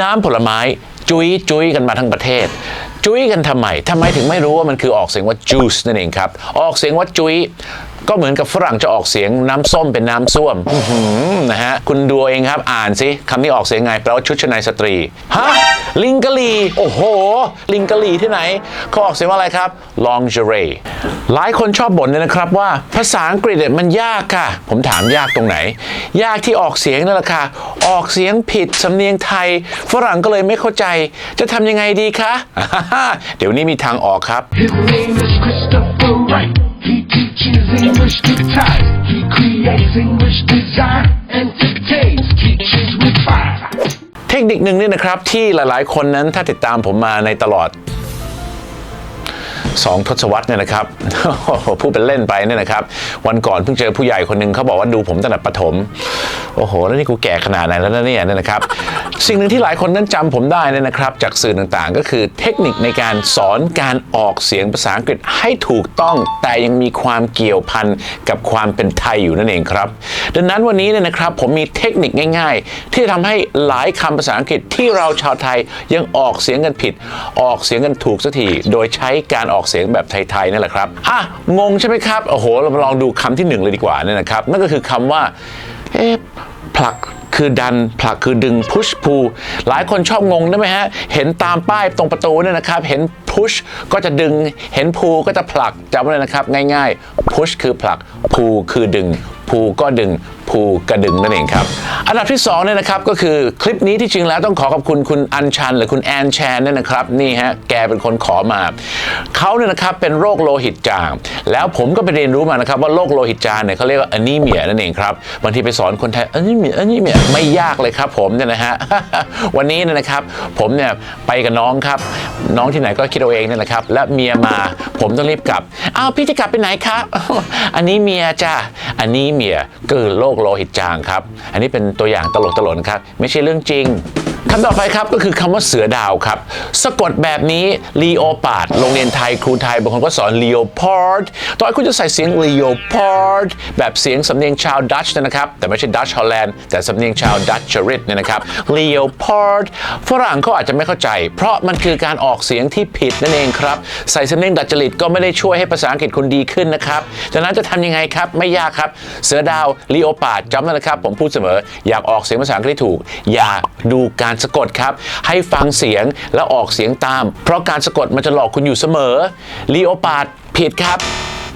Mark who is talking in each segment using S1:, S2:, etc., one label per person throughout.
S1: น้ำผลไม้จุ้ยจุ้ยกันมาทั้งประเทศ จุ้ยกันทำไมทำไมถึงไม่รู้ว่ามันคือออกเสียงว่า juice นั่นเองครับ ออกเสียงว่าจุ้ย ก็เหมือนกับฝรั่งจะออกเสียงน้ำส้มเป็นน้ำส้วมอื้อหือนะฮะคุณดูเอาเองครับอ่านสิคำนี้ออกเสียงไงแปลว่าชุดชั้นในสตรีฮะลิงกะลีโอ้โห ลิงกะลีที่ไหนเขาออกเสียงว่าอะไรครับ lingerie หลายคนชอบบ่นเนี่ยนะครับว่า ภาษาอังกฤษเนี่ยมันยากค่ะ ผมถามยากตรงไหน ยากที่ออกเสียงนั่นแหละค่ะ ออกเสียงผิดสำเนียงไทย ฝรั่งก็เลยไม่เข้าใจ จะทำยังไงดีคะ เดี๋ยวนี้มีทางออกครับ
S2: His name is Christopher Wright. Teaches English to type. He creates English design, entertains, teaches with fire.
S1: เทคนิคหนึ่งเนี่ยนะครับที่หลายๆ คนนั้นถ้าติดตามผมมาในตลอดสองทศวรรษเนี่ยนะครับพูดเป็นเล่นไปเนี่ยนะครับ วันก่อนเพิ่งเจอผู้ใหญ่คนหนึ่งเขาบอกว่าดูผมตั้งแต่ประถม โอ้โห แล้วนี่กูแก่ขนาดไหนแล้วนะเนี่ยเนี่ยนะครับ สิ่งหนึ่งที่หลายคนนั้นจำผมได้เนี่ยนะครับ จากสื่อต่างๆ ก็คือเทคนิคในการสอนการออกเสียงภาษาอังกฤษให้ถูกต้อง แต่ยังมีความเกี่ยวพันกับความเป็นไทยอยู่นั่นเองครับ ดังนั้นวันนี้เนี่ยนะครับผมมีเทคนิคง่าย ๆ ที่จะทำให้หลายคำภาษาอังกฤษที่เราชาวไทยยังออกเสียงกันผิด ออกเสียงกันถูกสักทีโดยใช้การออกเสียงแบบไทยๆนั่นแหละครับอะงงใช่ไหมครับโอ้โหเรามาลองดูคำที่หนึ่งเลยดีกว่าเนี่ยนะครับนั่นก็คือคำว่า เอ๊ะผลัก คือดันผลักคือดึง push pull หลายคนชอบงงได้ไหมฮะ เห็นตามป้ายตรงประตูเนี่ยนะครับ เห็น push ก็จะดึง เห็น pull ก็จะผลักจำไว้เลยนะครับ ง่ายๆ push คือผลัก pull คือดึง pull ก็ดึง pull กระดึงนั่นเองครับ อันดับที่สองเนี่ยนะครับก็คือคลิปนี้ที่จริงแล้วต้องขอขอบคุณคุณอัญชัน หรือคุณแอนแชนเนี่ยนะครับนี่ฮะแกเป็นคนขอมาเขาเนี่ยนะครับเป็นโรคโลหิตจาง แล้วผมก็ไปเรียนรู้มานะครับว่าโรคโลหิตจางเนี่ยเขาเรียกว่าอนีเมียนั่นเองครับบางทีไปสอนคนไทยอนีเมียอนีเมียไม่ยากเลยครับผมเนี่ยนะฮะวันนี้เนี่ยนะครับ ผมเนี่ยไปกับน้องครับ น้องที่ไหนก็คิดเอาเองเนี่ยนะครับ และเมียมาผมต้องรีบกลับอ้าวพี่จะกลับไปไหนครับอันนี้เมียจ้าอันนี้เมียก็คือโรคโลหิตจางครับ อันนี้เป็นตัวอย่างตลกตลนครับ ไม่ใช่เรื่องจริง คำต่อไปครับก็คือคำว่าเสือดาวครับ สะกดแบบนี้ leopard โรงเรียนไทยครูไทยบางคนก็สอน leopard ต่อให้คุณจะใส่เสียง leopard แบบเสียงสำเนียงชาวดัตช์นะครับ แต่ไม่ใช่ดัตช์ฮอลแลนด์แต่สำเนียงชาวดัตช์ริตเนี่ยนะครับ leopard ฝรั่งเขาอาจจะไม่เข้าใจ เพราะมันคือการออกเสียงที่ผิดนั่นเองครับ ใส่สำเนียงดัตจริตก็ไม่ได้ช่วยให้ภาษาอังกฤษคุณดีขึ้นนะครับดังนั้นจะทำยังไงครับไม่ยากครับเสือดาว leopard จำนะครับผมพูดเสมออยากออกเสียงภาษาอังกฤษถูก อย่าดูการสะกดครับ ให้ฟังเสียงแล้วออกเสียงตาม เพราะการสะกดมันจะหลอกคุณอยู่เสมอลีโอปาดผิดครับ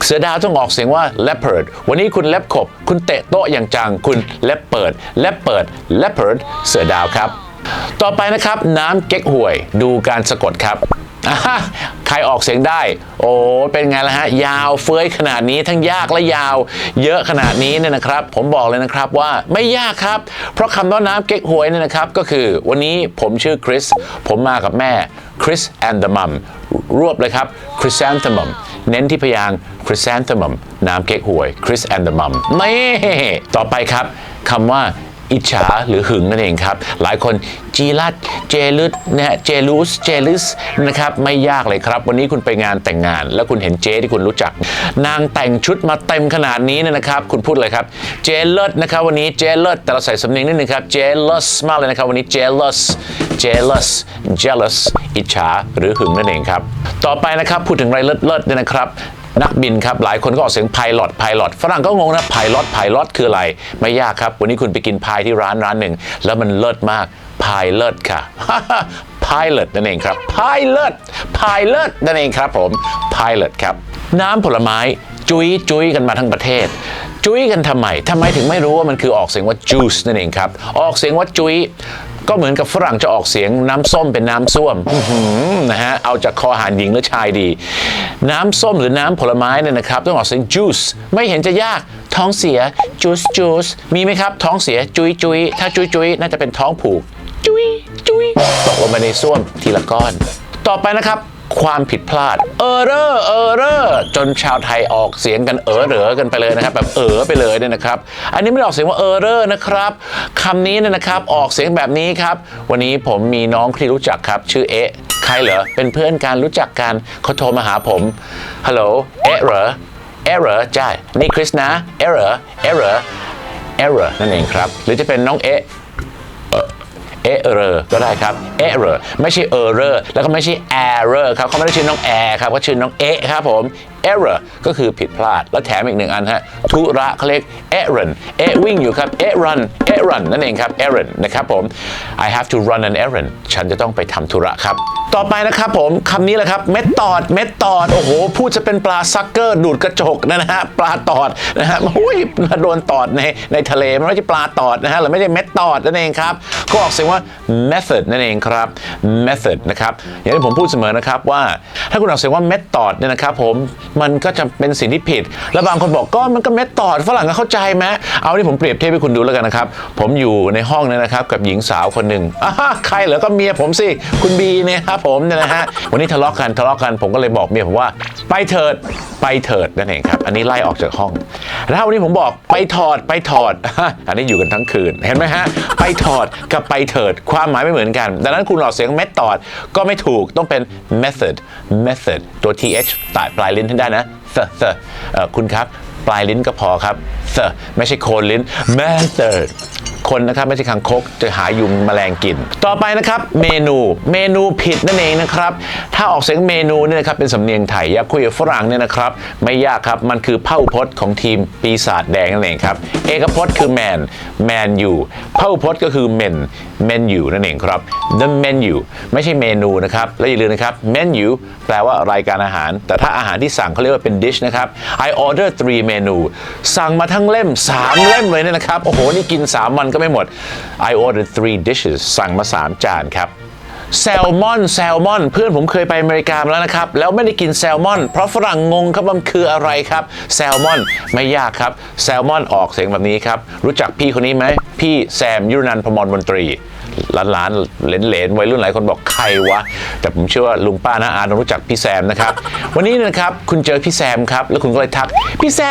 S1: เสือดาวต้องออกเสียงว่า leopard วันนี้คุณเล็บขบ คุณเตะโต๊ะอย่างจัง คุณเล็บเปิด เล็บเปิด leopard เสือดาวครับ ต่อไปนะครับน้ำเก๊กฮวยดูการสะกดครับใครออกเสียงได้ โอ้เป็นไงล่ะฮะ ยาวเฟ้ยขนาดนี้ทั้งยากและยาว เยอะขนาดนี้เนี่ยนะครับ ผมบอกเลยนะครับว่าไม่ยากครับ เพราะคำว่าน้ำเก๊กฮวยเนี่ยนะครับ ก็คือวันนี้ผมชื่อคริส ผมมากับแม่ Chris and the Mum รวบเลยครับ Chrysanthemum เน้นที่พยางค์ Chrysanthemum น้ำเก๊กฮวย Chris and the Mum นี่ต่อไปครับคำว่า อิจฉาหรือหึงนั่นเองครับ หลายคนจีรัตเจลุสนะฮะเจลุสเจลิสนะครับไม่ยากเลยครับ วันนี้คุณไปงานแต่งงาน แล้วคุณเห็นเจที่คุณรู้จัก นางแต่งชุดมาเต็มขนาดนี้นะครับ คุณพูดเลยครับเจเลิศนะครับวันนี้เจเลิศแต่เราใส่สำเนียงนิดนึงครับเจลัสมากเลยนะครับวันนี้ jealous jealous jealous อิจฉาหรือหึงนั่นเองครับ ต่อไปนะครับพูดถึงไรเลิศๆเนี่ยนะครับ นักบินครับหลายคนก็ออกเสียง pilot pilot ฝรั่งก็งงนะ pilot pilot คืออะไร ไม่ยากครับ วันนี้คุณไปกินพายที่ร้านร้านหนึ่ง แล้วมันเลิศมาก pilot ค่ะ pilot นั่นเองครับ pilot pilot นั่นเองครับผม pilot ครับ น้ำผลไม้จุ้ยจุ้ยกันมาทั้งประเทศ จุ้ยกันทำไมทำไมถึงไม่รู้ว่ามันคือออกเสียงว่า juice นั่นเองครับ ออกเสียงว่าจุ้ย ก็เหมือนกับฝรั่งจะออกเสียงน้ำส้มเป็นน้ำส้วมอื้อหือนะฮะเอาจากคอหารหญิงหรือชายดี น้ำส้มหรือน้ำผลไม้เนี่ยนะครับ ต้องออกเสียง juice ไม่เห็นจะยากท้องเสีย juice juice มีไหมครับ ท้องเสียจุยจุยถ้าจุยจุยน่าจะเป็นท้องผูก จุยจุยตกลงไปในส้วมทีละก้อน ต่อไปนะครับ ความผิดพลาด เออเรอเออเรอจนชาวไทยออกเสียงกันเออเหรอกันไปเลยนะครับ แบบเออไปเลยเนี่ยนะครับ อันนี้ไม่ได้ออกเสียงว่าเออเรอนะครับคำนี้เนี่ยนะครับออกเสียงแบบนี้ครับ วันนี้ผมมีน้องที่รู้จักครับ ชื่อเอะใครเหรอเป็นเพื่อนกันรู้จักกันเขาโทรมาหาผมฮัลโหลเอะเหรอเอะเหรอจ้านี่คริสนะเอะเหรอเอะเหรอเอะเหรอนั่นเองครับ หรือจะเป็นน้องเอะ error ก็ได้ครับ error ไม่ใช่ error แล้วก็ไม่ใช่ error ครับเขาไม่ได้ชื่อน้องแอร์ครับเขาชื่อน้องเอะครับผม error ก็คือผิดพลาด แล้วแถมอีกหนึ่งอันฮะธุระเขาเรียก errand เอวิ่งอยู่ครับเอะ run เอะ run นั่นเองครับ errand นะครับผม I have to run an errand ฉันจะต้องไปทำธุระครับ ต่อไปนะครับผมคำนี้แหละครับ เม็ดตอด เม็ดตอด โอ้โห พูดจะเป็นปลาซักเกอร์ ดูดกระจกนะฮะ ปลาตอดนะฮะอุ้ยโดนตอดในในทะเลมันไม่ใช่ปลาตอดนะฮะหรือไม่ใช่เม็ดตอดนั่นเองครับ ก็ออกเสียงว่า method นั่นเองครับ method นะครับ อย่างที่ผมพูดเสมอนะครับว่า ถ้าคุณออกเสียงว่าเม็ดตอดเนี่ยนะครับผมมันก็จะเป็นสิ่งที่ผิด แล้วบางคนบอกก็มันก็เม็ดตอดฝรั่งก็เข้าใจไหมเอาที่ผมเปรียบเทียบให้คุณดูแล้วกันนะครับ ผมอยู่ในห้องเนี่ยนะครับกับหญิงสาวคนหนึ่งใครเหรอก็เมียผมสิคุณบีเนี่ยครับผมเนี่ยนะฮะวันนี้ทะเลาะกันทะเลาะกันผมก็เลยบอกเมียผมว่า ไปเถิดไปเถิดนั่นเองครับ อันนี้ไล่ออกจากห้อง แล้ววันนี้ผมบอกไปถอดไปถอด อันนี้อยู่กันทั้งคืน เห็นไหมฮะ ไปถอดกับไปเถิดความหมายไม่เหมือนกัน ดังนั้นคุณออกเสียงเม็ดตอดก็ไม่ถูกต้องเป็น method method ตัว th ตัดปลายลิ้นให้ได้นะ th th เออคุณครับ ปลายลิ้นก็พอครับ th ไม่ใช่โคนลิ้น method คนนะครับไม่ใช่คางคกจะหายุงแมลงกิน ต่อไปนะครับเมนูเมนูผิดนั่นเองนะครับ ถ้าออกเสียงเมนูเนี่ยนะครับเป็นสำเนียงไทย อยากคุยกับฝรั่งเนี่ยนะครับ ไม่ยากครับ มันคือเผ่าพจน์ของทีมปีศาจแดงนั่นเองครับ เอกพจน์คือ man man you เผ่าพจน์ก็คือ men menu นั่นเองครับ the menu ไม่ใช่เมนูนะครับ และอย่าลืมนะครับ menu แปลว่ารายการอาหาร แต่ถ้าอาหารที่สั่งเขาเรียกว่าเป็น dish นะครับ I order three menu สั่งมาทั้งเล่ม 3 เล่มเลยเนี่ยนะครับ โอ้โห นี่กิน 3 วันก็ไม่หมด I ordered three dishes สั่งมา 3 จานครับแซลมอนแซลมอน เพื่อนผมเคยไปอเมริกามาแล้วนะครับ แล้วไม่ได้กินแซลมอน เพราะฝรั่งงงครับมันคืออะไรครับ แซลมอนไม่ยากครับ แซลมอนออกเสียงแบบนี้ครับ รู้จักพี่คนนี้ไหม พี่แซมยุรนันพมรมนตรี หลานๆเหลนๆวัยรุ่นหลายคนบอกใครวะ แต่ผมเชื่อว่าลุงป้านะอาต้องรู้จักพี่แซมนะครับ วันนี้นะครับคุณเจอพี่แซมครับ แล้วคุณก็เลยทัก พี่แซ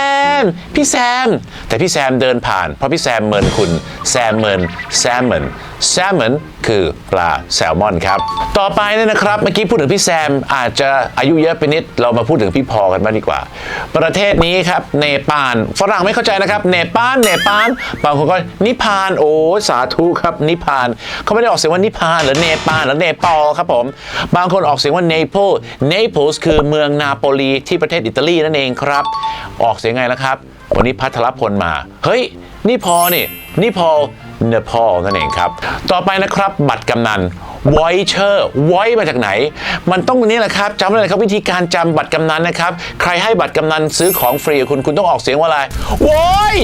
S1: ม พี่แซม แต่พี่แซมเดินผ่าน เพราะพี่แซมเมินคุณแซมเมินแซมเมินแซมเมินคือปลาแซลมอนครับ ต่อไปเนี่ยนะครับ เมื่อกี้พูดถึงพี่แซมอาจจะอายุเยอะไปนิด เรามาพูดถึงพี่พอกันบ้างดีกว่า ประเทศนี้ครับ เนปาล ฝรั่งไม่เข้าใจนะครับ เนปาล เนปาล บางคนก็นิพาน โอ้ สาธุครับ นิพาน เขาไม่ได้ออกเสียงว่านิพานหรือเนปาลหรือเนปอลครับผม บางคนออกเสียงว่าเนเปิลเนเปิลส์คือเมืองนาโปลีที่ประเทศอิตาลีนั่นเองครับ ออกเสียงไงล่ะครับ วันนี้พัทรพลมา เฮ้ย นี่พอนี่นี่พอเนปอลนั่นเองครับ ต่อไปนะครับบัตรกำนันวอยเชอร์วอยมาจากไหน มันต้องนี่แหละครับจำเลยครับวิธีการจำบัตรกำนันนะครับ ใครให้บัตรกำนันซื้อของฟรีคุณคุณต้องออกเสียงว่าอะไรวอย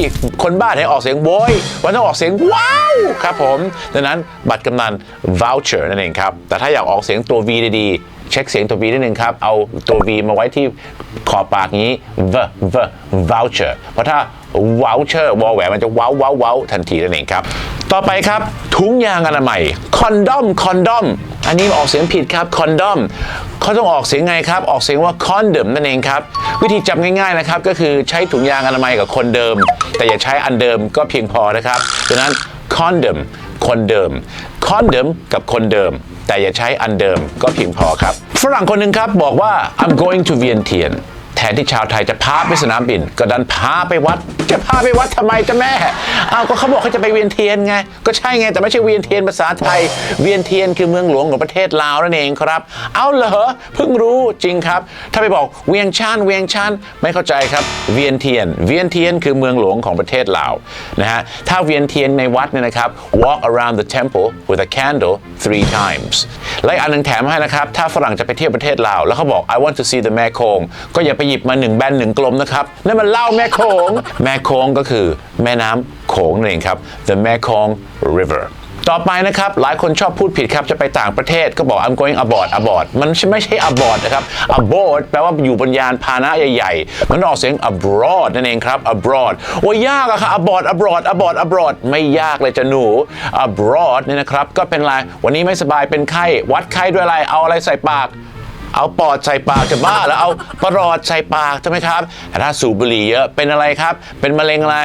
S1: คนบ้านให้ออกเสียงวอยมันต้องออกเสียงว้าวครับผมดังนั้นบัตรกำนัน voucher นั่นเองครับ แต่ถ้าอยากออกเสียงตัว V ดีๆ เช็คเสียงตัว V นิดนึงครับ เอาตัว V มาไว้ที่ขอบปากนี้ v v voucher เพราะถ้า voucher วอแหวนมันจะว้าวว้าวว้าวทันทีนั่นเองครับ ต่อไปครับถุงยางอนามัยคอนดอมคอนดอมอันนี้ออกเสียงผิดครับคอนดอมเขาต้องออกเสียงไงครับ ออกเสียงว่าคอนเดิมนั่นเองครับ วิธีจำง่ายๆนะครับ ก็คือใช้ถุงยางอนามัยกับคนเดิม แต่อย่าใช้อันเดิมก็เพียงพอนะครับดังนั้นคอนเดิมคนเดิมคอนเดิมกับคนเดิม แต่อย่าใช้อันเดิมก็เพียงพอครับ ฝรั่งคนหนึ่งครับบอกว่า I'm going to Vientiane ทนที่ชาวไทยจะพาไปสนามบิน ก็ดันพาไปวัด จะพาไปวัดทำไมจ้ะแม่เอาก็เขาบอกเขาจะไปเวียนเทียนไง ก็ใช่ไง แต่ไม่ใช่เวียนเทียนภาษาไทย เวียนเทียนคือเมืองหลวงของประเทศลาวนั่นเองครับ เอาเหรอเพิ่งรู้จริงครับ ถ้าไปบอกเวียงชันเวียงชันไม่เข้าใจครับ เวียนเทียน เวียนเทียนคือเมืองหลวงของประเทศลาวนะฮะถ้าเวียนเทียนในวัดเนี่ยนะครับ walk around the temple with a candle three times และอันหนึงแถมให้นะครับถ้าฝรั่งจะไปเที่ยวประเทศลาวแล้วเขาบอก I want to see the แม่โคงก็อย่าไปยิบมาหนึ่งแบนหนึ่งกลมนะครับนั่นมันเหล้าแม่โคงแม่โคงก็คือแม่น้ำโขงนั่นเองครับ the Mekong River ต่อไปนะครับ หลายคนชอบพูดผิดครับ จะไปต่างประเทศก็บอก I'm going abroad abroad มันไม่ใช่ abroad นะครับ abroad แปลว่าอยู่บนยานพาหนะใหญ่ๆ มันออกเสียง abroad นั่นเองครับ abroad โอ้ยยากอะครับ abroad abroad abroad abroad ไม่ยากเลยจะหนู abroad เนี่ยนะครับ ก็เป็นไร วันนี้ไม่สบายเป็นไข้ วัดไข้ด้วยอะไร เอาอะไรใส่ปาก เอาปอดใส่ปากจะบ้าแล้วเอาปลอดใส่ปากใช่ไหมครับแต่ถ้าสูบบุหรี่เยอะเป็นอะไรครับ เป็นมะเร็งอะไร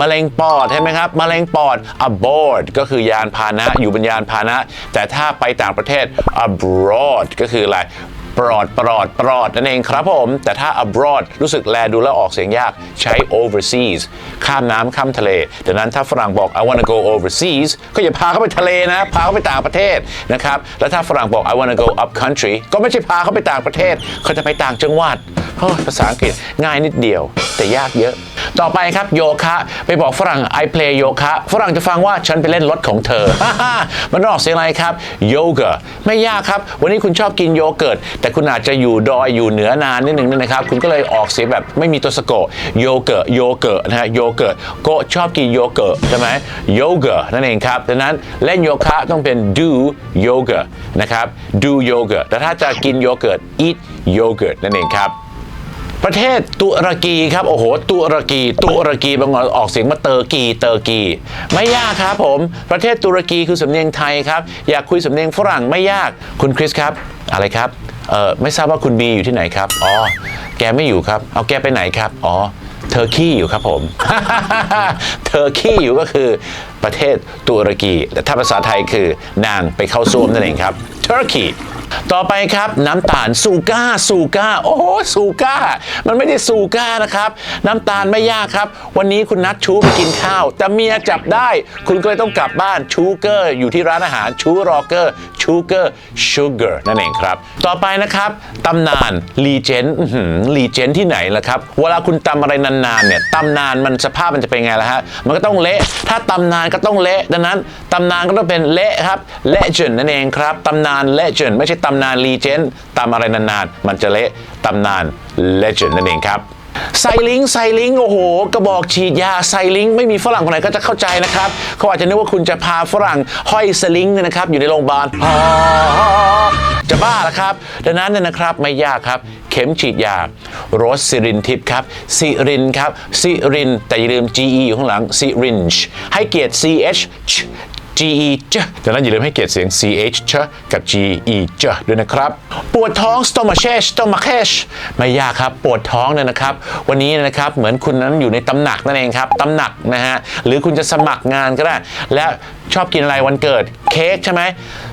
S1: มะเร็งปอดใช่ไหมครับมะเร็งปอด aboard ก็คือยานพาหนะอยู่บนยานพาหนะ แต่ถ้าไปต่างประเทศ abroad ก็คืออะไร ปลอดปลอดปลอดนั่นเองครับผม แต่ถ้า abroad รู้สึกแลดูแล้วออกเสียงยากใช้ overseas ข้ามน้ำข้ามทะเลดังนั้นถ้าฝรั่งบอก I wanna go overseas ก็อย่าพาเขาไปทะเลนะ พาเขาไปต่างประเทศนะครับ แล้วถ้าฝรั่งบอก I wanna go up country ก็ไม่ใช่พาเขาไปต่างประเทศ เขาจะไปต่างจังหวัด ภาษาอังกฤษง่ายนิดเดียว แต่ยากเยอะ ต่อไปครับโยคะไปบอกฝรั่ง I play โยคะฝรั่งจะฟังว่าฉันไปเล่นรถของเธอ มันออกเสียงอะไรครับโยเกะไม่ยากครับ วันนี้คุณชอบกินโยเกิร์ตแต่คุณอาจจะอยู่ดอยอยู่เหนือนานนิดหนึ่งนะครับ คุณก็เลยออกเสียงแบบไม่มีตัวสะกดโยเกะโยเกะนะฮะโยเกิร์ตโกะชอบกินโยเกิร์ตใช่ไหมโยเกะนั่นเองครับดังนั้นเล่นโยคะต้องเป็น do yoga นะครับ do yoga แต่ถ้าจะกินโยเกิร์ต eat yogurt นั่นเองครับ ประเทศตุรกีครับโอ้โหตุรกี ตุรกีบางคนออกเสียงมาเตอร์กีเตอร์กี ไม่ยากครับผม ประเทศตุรกีคือสำเนียงไทยครับ อยากคุยสำเนียงฝรั่งไม่ยากคุณคริสครับ อะไรครับเออไม่ทราบว่าคุณบีอยู่ที่ไหนครับอ๋อแกไม่อยู่ครับ เอาแกไปไหนครับอ๋อเทอร์คีอยู่ครับผม เทอร์คีอยู่ก็คือประเทศตุรกีแต่ถ้าภาษาไทยคือนางไปเข้าซ่วมนั่นเองครับ Turkey ต่อไปครับน้ำตาลซูก้าซูก้าโอ้โหซูก้ามันไม่ได้ซูก้านะครับ น้ำตาลไม่ยากครับ วันนี้คุณนัดชูไปกินข้าว แต่เมียจับได้ คุณก็เลยต้องกลับบ้านชูเกอร์อยู่ที่ร้านอาหารชูรอเกอร์ชูเกอร์ชูเกอร์นั่นเองครับ ต่อไปนะครับตำนานลีเจนลีเจนที่ไหนล่ะครับ เวลาคุณตำอะไรนานๆเนี่ยตำนานมันสภาพมันจะเป็นไงล่ะฮะมันก็ต้องเละถ้าตำนานก็ต้องเละดังนั้นตำนานก็ต้องเป็นเละครับ legend นั่นเองครับตำนาน legend ไม่ใช่ตำนาน legend ตำอะไรนานๆ มันจะเละตำนาน legend นั่นเองครับไซลิงไซลิงโอ้โห กระบอกฉีดยาไซลิงไม่มีฝรั่งคนไหนก็จะเข้าใจนะครับ เขาอาจจะนึกว่าคุณจะพาฝรั่งห้อยสลิงเนี่ยนะครับ อยู่ในโรงพยาบาลจะบ้าละครับ ดังนั้นเนี่ยนะครับไม่ยากครับ เข็มฉีดยาโรสซิรินทิพย์ครับซิรินครับซิริน แต่อย่าลืม GE อยู่ข้างหลังซิรินให้เกียรติ CH GE เจดังนั้นอย่าลืมให้เกียรติเสียง CH เชกับ GE เจด้วยนะครับ ปวดท้อง stomach Stomachache ม่ยากครับ ปวดท้องเนี่ยนะครับ วันนี้นะครับ เหมือนคุณนั้นอยู่ในตำหนักนั่นเองครับตำหนักนะฮะ หรือคุณจะสมัครงานก็ได้ และชอบกินอะไรวันเกิดเค้กใช่ไหม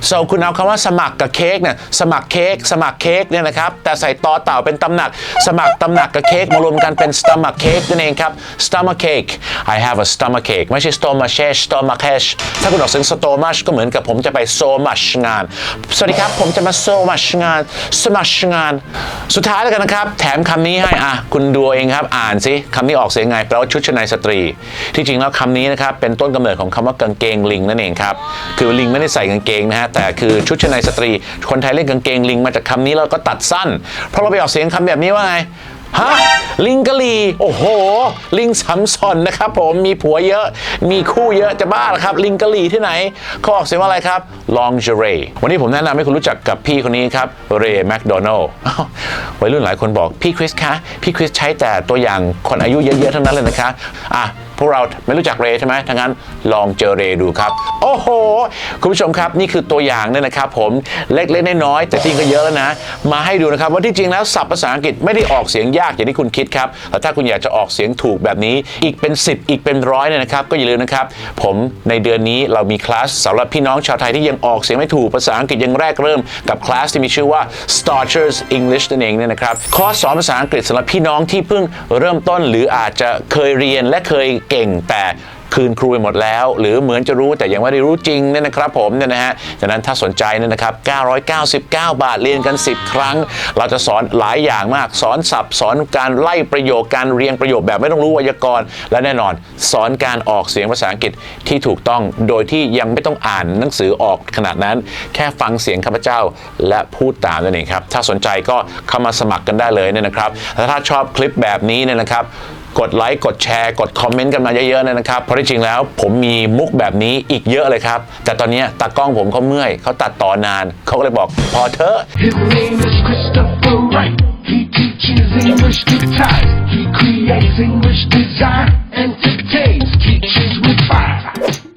S1: so คุณเอาคำว่าสมัครกับเค้กเนี่ย สมัครเค้ก สมัครเค้กเนี่ยนะครับ แต่ใส่ตอเต่าเป็นตำหนัก สมัครตำหนักกับเค้กมารวมกันเป็น stomach cake นั่นเองครับ stomach cake I have a stomach cake ไม่ใช่ Stomachache stomach ถ้าคุณออกเสียง stomach ก็เหมือนกับผมจะไป so much งาน สวัสดีครับ ผมจะมา so much งาน so much งาน สุดท้ายแล้วกันนะครับ แถมคำนี้ให้อะคุณดูเองครับ อ่านสิคำนี้ออกเสียงไงแปลว่าชุดชั้นในสตรี ที่จริงแล้วคำนี้นะครับเป็นต้นกำเนิดของคำว่ากางเกงลิงนั่นเองครับ คือลิงไม่ได้ใส่กางเกงนะฮะแต่คือชุดชั้นในสตรี คนไทยเล่นกางเกงลิงมาจากคำนี้แล้วก็ตัดสั้น เพราะเราไปออกเสียงคำแบบนี้ว่าไง ฮะลิงกะลีโอ้โห ลิงสัมสอนนะครับผมมีผัวเยอะมีคู่เยอะจะบ้าหรอครับ ลิงกะลีที่ไหนเขาออกเสียงว่าอะไรครับ lingerie วันนี้ผมแนะนำให้คุณรู้จักกับพี่คนนี้ครับเรย์แมคโดนัลล์วัยรุ่นหลายคนบอกพี่คริสคะพี่คริสใช้แต่ตัวอย่างคนอายุเยอะๆทั้งนั้นเลยนะคะอะ พวกเราไม่รู้จักเรย์ใช่ไหมถ้างั้นลองเจอเรย์ดูครับ โอ้โห คุณผู้ชมครับนี่คือตัวอย่างเนี่ยนะครับผมเล็กๆน้อยๆแต่จริงก็เยอะแล้วนะ มาให้ดูนะครับว่าที่จริงแล้วศัพท์ภาษาอังกฤษไม่ได้ออกเสียงยากอย่างที่คุณคิดครับแต่ถ้าคุณอยากจะออกเสียงถูกแบบนี้อีกเป็น 10 อีกเป็นร้อยเนี่ยนะครับก็อย่าลืมนะครับผมในเดือนนี้เรามีคลาสสำหรับพี่น้องชาวไทยที่ยังออกเสียงไม่ถูกภาษาอังกฤษยังแรกเริ่มกับคลาสที่มีชื่อว่า Starters English นั่นเองเนี่ยนะครับคอร์สสอนภาษาอังกฤษสำหรับพี่น้องที่เพิ่งเริ่มต้น หรืออาจจะเคยเรียนและเคยเก่งแต่คืนครูไปหมดแล้ว หรือเหมือนจะรู้แต่ยังไม่ได้รู้จริงเนี่ยนะครับผมเนี่ยนะฮะดังนั้นถ้าสนใจเนี่ยนะครับ 999 บาทเรียนกัน 10 ครั้ง เราจะสอนหลายอย่างมาก สอนศัพท์สอนการไล่ประโยคการเรียงประโยคแบบไม่ต้องรู้ไวยากรณ์และแน่นอน สอนการออกเสียงภาษาอังกฤษที่ถูกต้องโดยที่ยังไม่ต้องอ่านหนังสือออกขนาดนั้น แค่ฟังเสียงข้าพเจ้าและพูดตามนั่นเองครับถ้าสนใจก็เข้ามาสมัครกันได้เลยเนี่ยนะครับและถ้าชอบคลิปแบบนี้เนี่ยนะครับ กดไลค์กดแชร์กดคอมเมนต์กันมาเยอะๆนะครับเพราะที่จริงแล้วผมมีมุกแบบนี้อีกเยอะเลยครับ แต่ตอนนี้ตากล้องผมเขาเมื่อยเขาตัดต่อนานเขาก็เลยบอกพอเถอะ